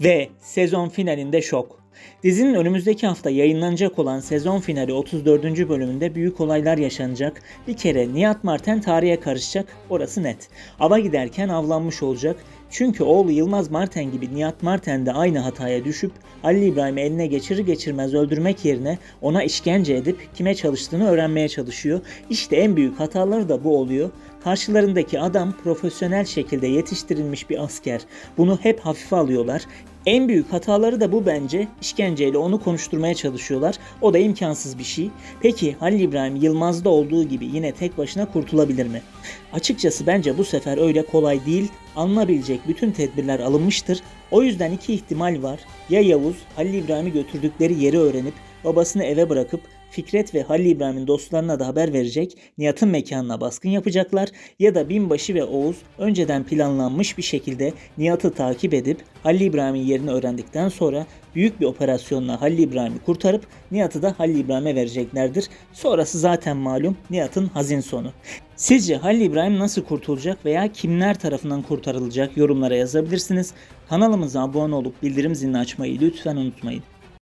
Ve sezon finalinde şok. Dizinin önümüzdeki hafta yayınlanacak olan sezon finali 34. bölümünde büyük olaylar yaşanacak. Bir kere Nihat Marten tarihe karışacak, orası net. Ava giderken avlanmış olacak. Çünkü oğlu Yılmaz Marten gibi Nihat Marten de aynı hataya düşüp Halil İbrahim'i eline geçirir geçirmez öldürmek yerine ona işkence edip kime çalıştığını öğrenmeye çalışıyor. İşte en büyük hataları da bu oluyor. Karşılarındaki adam profesyonel şekilde yetiştirilmiş bir asker. Bunu hep hafife alıyorlar. En büyük hataları da bu bence. İşkenceyle onu konuşturmaya çalışıyorlar. O da imkansız bir şey. Peki Halil İbrahim Yılmaz'da olduğu gibi yine tek başına kurtulabilir mi? Açıkçası bence bu sefer öyle kolay değil. Alınabilecek bütün tedbirler alınmıştır. O yüzden iki ihtimal var. Ya Yavuz Halil İbrahim'i götürdükleri yeri öğrenip babasını eve bırakıp Fikret ve Halil İbrahim'in dostlarına da haber verecek, Nihat'ın mekanına baskın yapacaklar ya da Binbaşı ve Oğuz önceden planlanmış bir şekilde Nihat'ı takip edip Halil İbrahim'in yerini öğrendikten sonra büyük bir operasyonla Halil İbrahim'i kurtarıp Nihat'ı da Halil İbrahim'e vereceklerdir. Sonrası zaten malum Nihat'ın hazin sonu. Sizce Halil İbrahim nasıl kurtulacak veya kimler tarafından kurtarılacak yorumlara yazabilirsiniz. Kanalımıza abone olup bildirim zilini açmayı lütfen unutmayın.